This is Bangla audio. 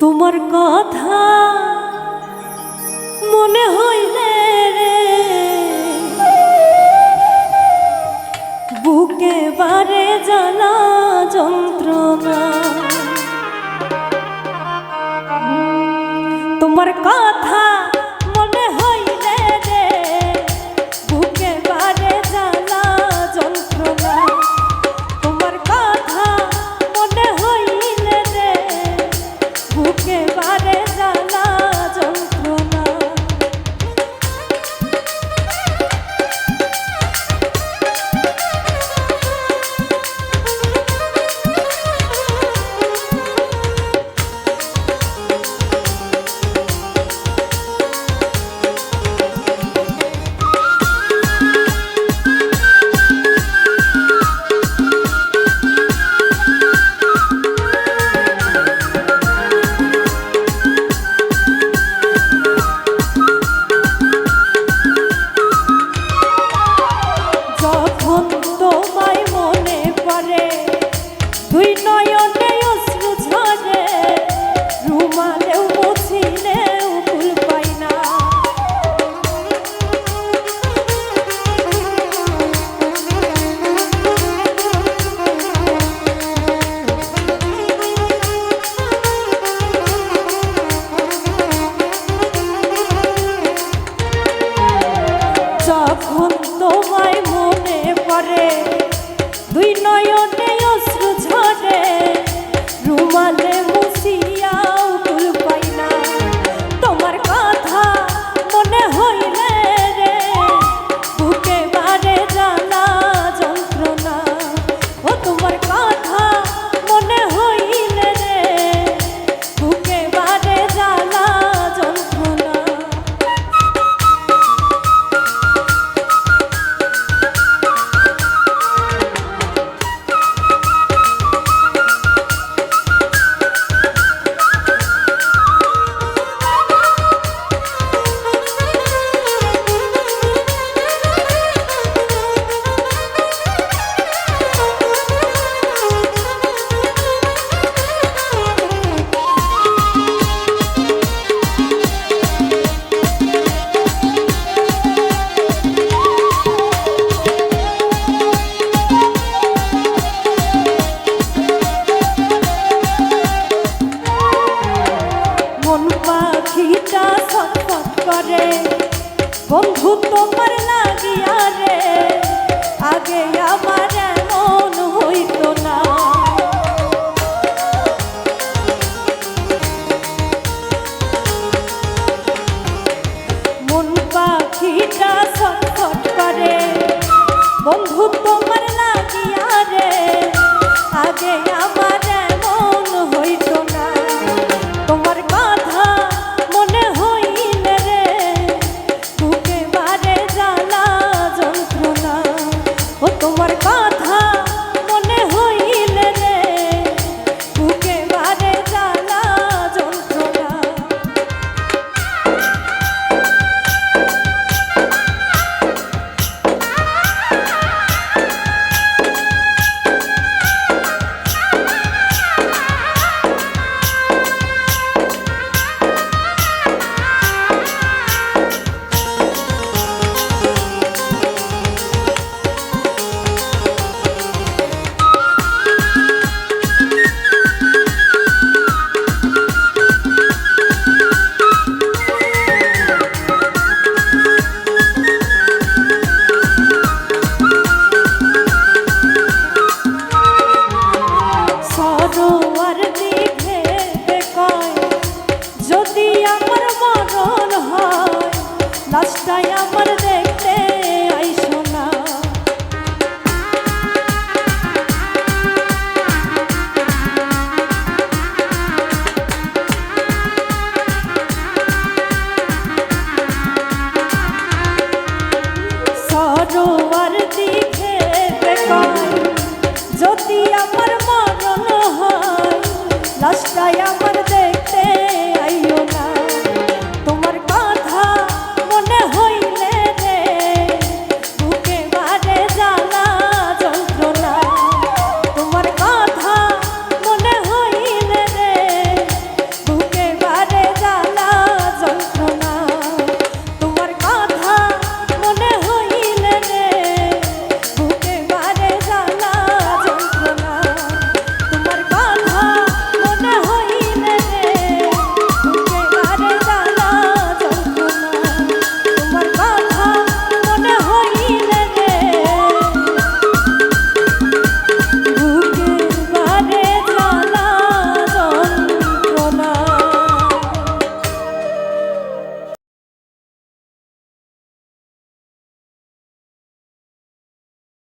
তোমার কথা মনে হইলে রে। বুকে বারে জানা যন্ত্রণা। তোমার কথা যখন তোমায় মনে পড়ে। দুই নয়নে বন্ধু তোমার লাগিয়া রে, আগে আমার এমন হইতো না। মন পাখিটা ছটফট করে, বন্ধু তোমার লাগিয়া রে, আগে আমার সস্তায় আমার